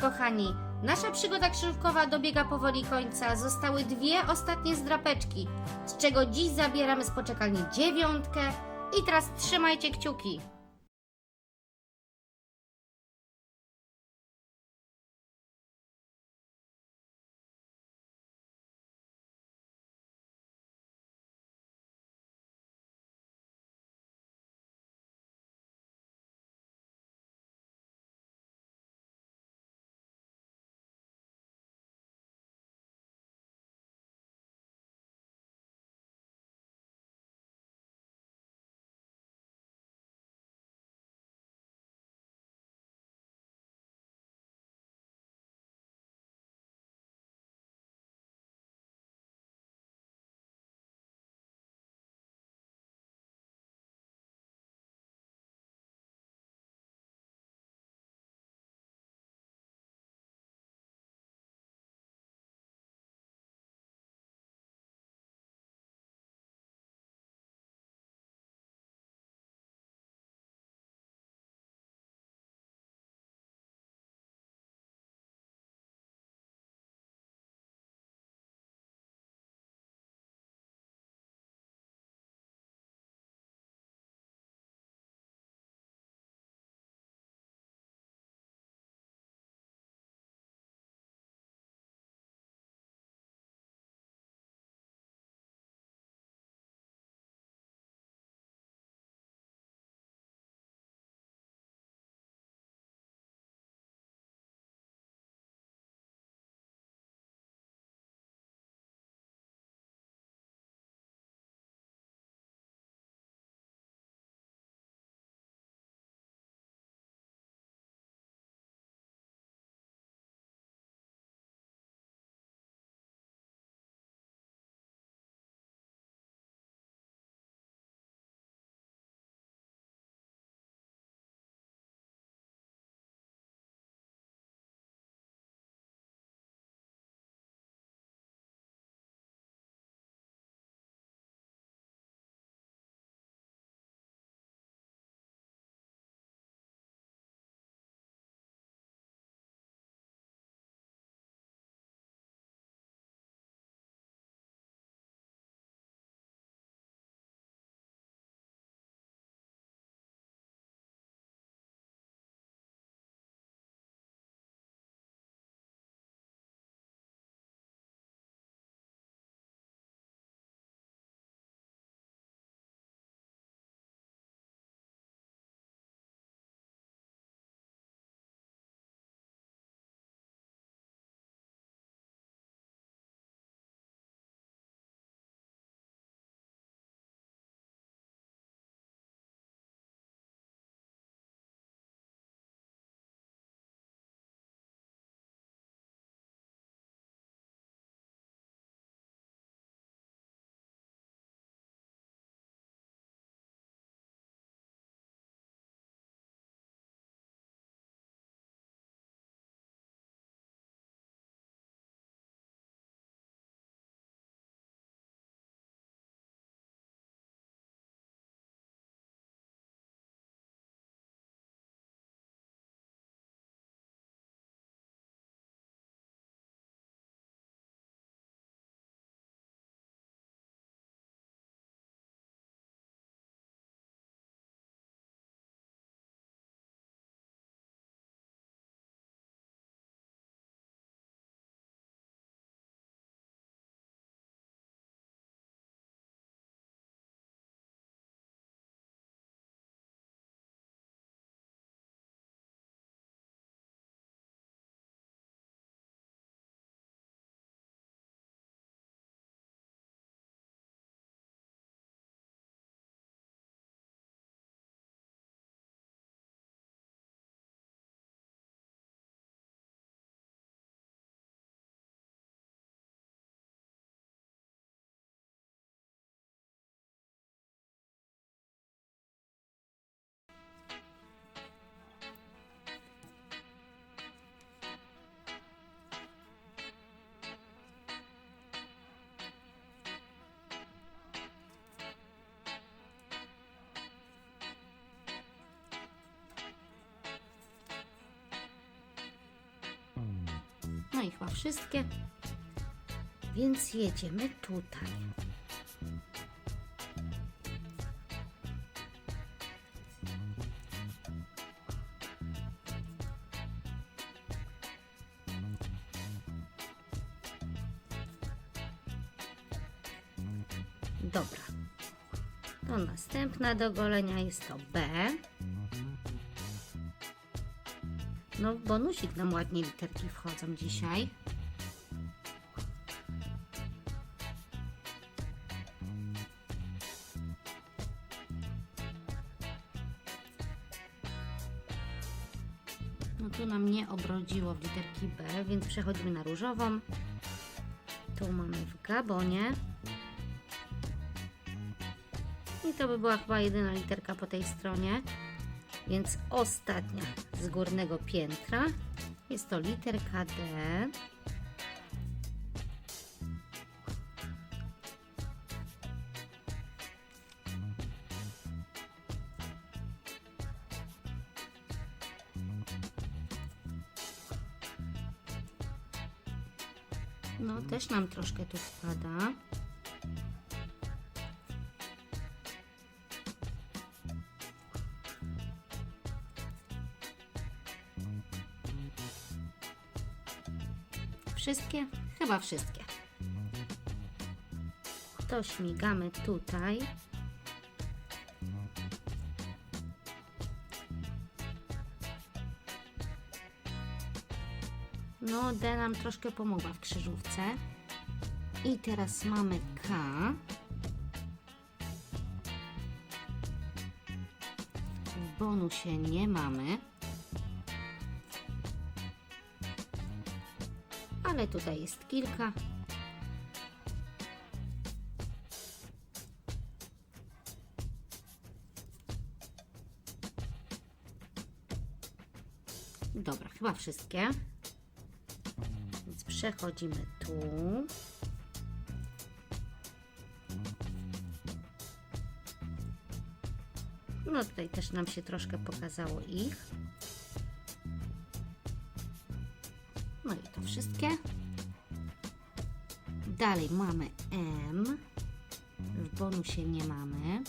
Kochani! Nasza przygoda krzyżówkowa dobiega powoli końca. Zostały dwie ostatnie zdrapeczki, z czego dziś zabieramy z poczekalni dziewiątkę. I teraz trzymajcie kciuki. Wszystkie. Więc jedziemy tutaj. Dobra. To następna do golenia jest to B. No, bonusik nam ładnie literki wchodzą dzisiaj. No tu nam nie obrodziło w literki B, więc przechodzimy na różową. Tu mamy w Gabonie. I to by była chyba jedyna literka po tej stronie. Więc ostatnia z górnego piętra jest to literka D. też nam troszkę tu spada. Wszystkie? Chyba wszystkie. To śmigamy tutaj. No, D nam troszkę pomogła w krzyżówce. I teraz mamy K. W bonusie nie mamy. ale tutaj jest kilka. Dobra, chyba wszystkie. Więc przechodzimy tu. No tutaj też nam się troszkę pokazało ich. No i to wszystkie. Dalej mamy M. W bonusie nie mamy.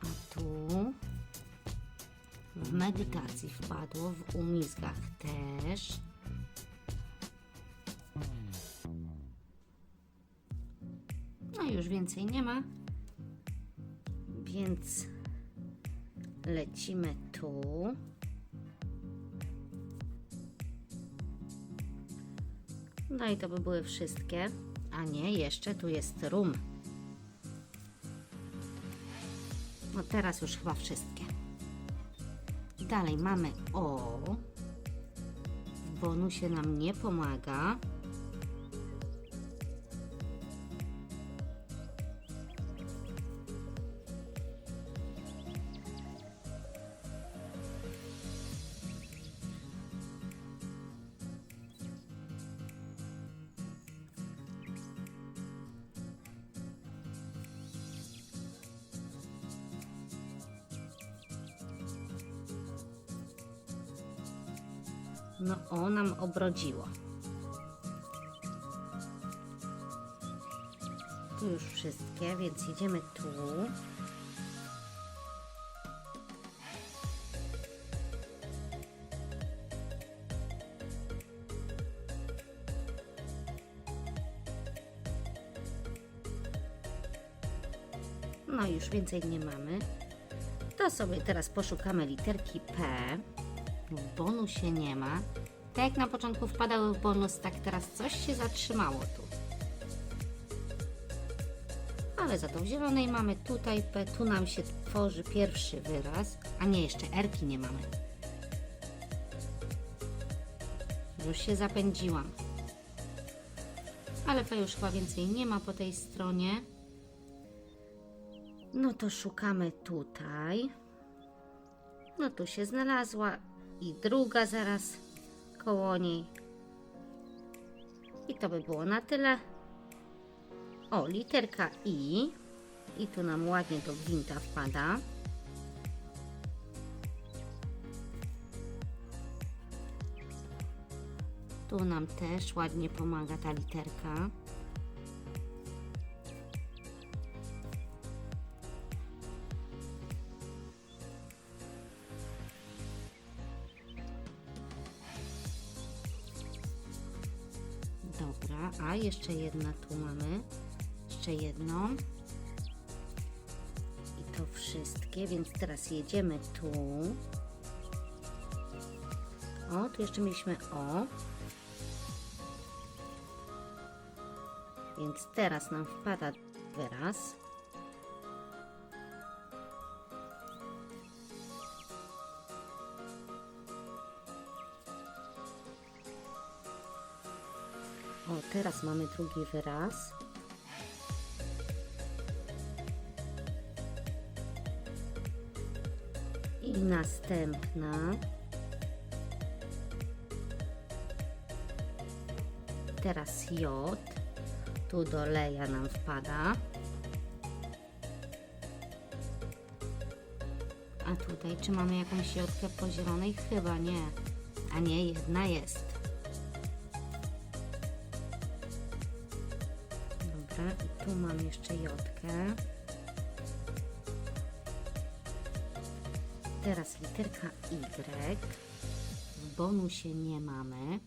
A tu w medytacji wpadło, w umizgach też. No już więcej nie ma. Więc lecimy tu. No i to by były wszystkie. A nie, jeszcze tu jest rum. No teraz już chyba wszystkie. Dalej mamy O. W bonusie nam nie pomaga. No o nam obrodziło. Tu już wszystkie, więc jedziemy tu. No już więcej nie mamy. To sobie teraz poszukamy literki P. W bonusie nie ma. Tak jak na początku wpadały w bonus, tak teraz coś się zatrzymało tu. Ale za to w zielonej mamy tutaj P, tu nam się tworzy pierwszy wyraz, a nie, jeszcze Rki nie mamy. Już się zapędziłam. Ale P już chyba więcej nie ma po tej stronie. No to szukamy tutaj. No tu się znalazła i druga zaraz koło niej. I to by było na tyle. O, literka I. I tu nam ładnie do gwinta wpada. Tu nam też ładnie pomaga ta literka. Jeszcze jedna tu mamy. Jeszcze jedną. I to wszystkie, więc teraz jedziemy tu. O, tu jeszcze mieliśmy O. Więc teraz nam wpada wyraz. Teraz mamy drugi wyraz. I następna. Teraz J. Tu do leja nam wpada. A tutaj, czy mamy jakąś jodkę po zielonej? Chyba nie. A nie, jedna jest. Mam jeszcze jodkę. Teraz literka Y. W bonusie nie mamy.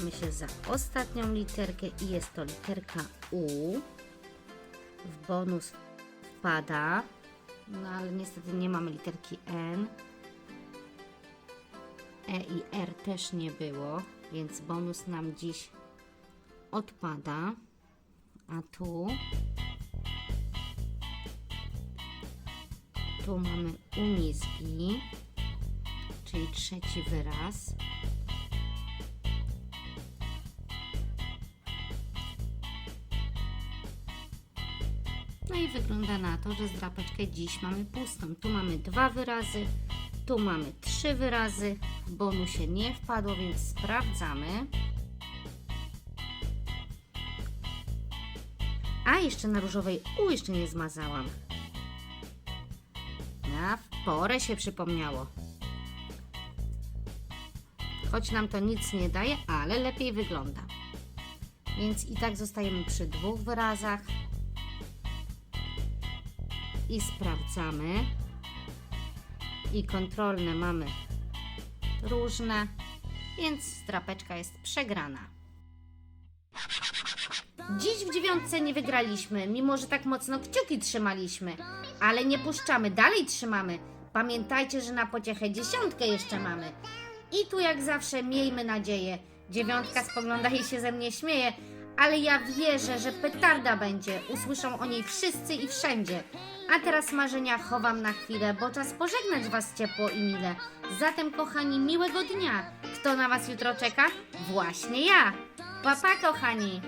Zabieramy się za ostatnią literkę i jest to literka U. W bonus wpada, no ale niestety nie mamy literki N. E i R też nie było, więc bonus nam dziś odpada. A tu tu mamy umizgi, czyli trzeci wyraz. I wygląda na to, że zdrapeczkę dziś mamy pustą. Tu mamy dwa wyrazy, tu mamy trzy wyrazy. W bonusie nie wpadło, więc sprawdzamy. A jeszcze na różowej U jeszcze nie zmazałam. Na porę się przypomniało. Choć nam to nic nie daje, ale lepiej wygląda. Więc i tak zostajemy przy dwóch wyrazach i sprawdzamy. I kontrolne mamy różne, więc strapeczka jest przegrana. Dziś w dziewiątce nie wygraliśmy, mimo że tak mocno kciuki trzymaliśmy. Ale nie puszczamy, dalej trzymamy. Pamiętajcie, że na pociechę dziesiątkę jeszcze mamy. I tu jak zawsze miejmy nadzieję. Dziewiątka spogląda i się ze mnie śmieje, ale ja wierzę, że petarda będzie. Usłyszą o niej wszyscy i wszędzie. A teraz marzenia chowam na chwilę, bo czas pożegnać Was ciepło i mile. Zatem, kochani, miłego dnia. Kto na Was jutro czeka? Właśnie ja. Pa, pa, kochani.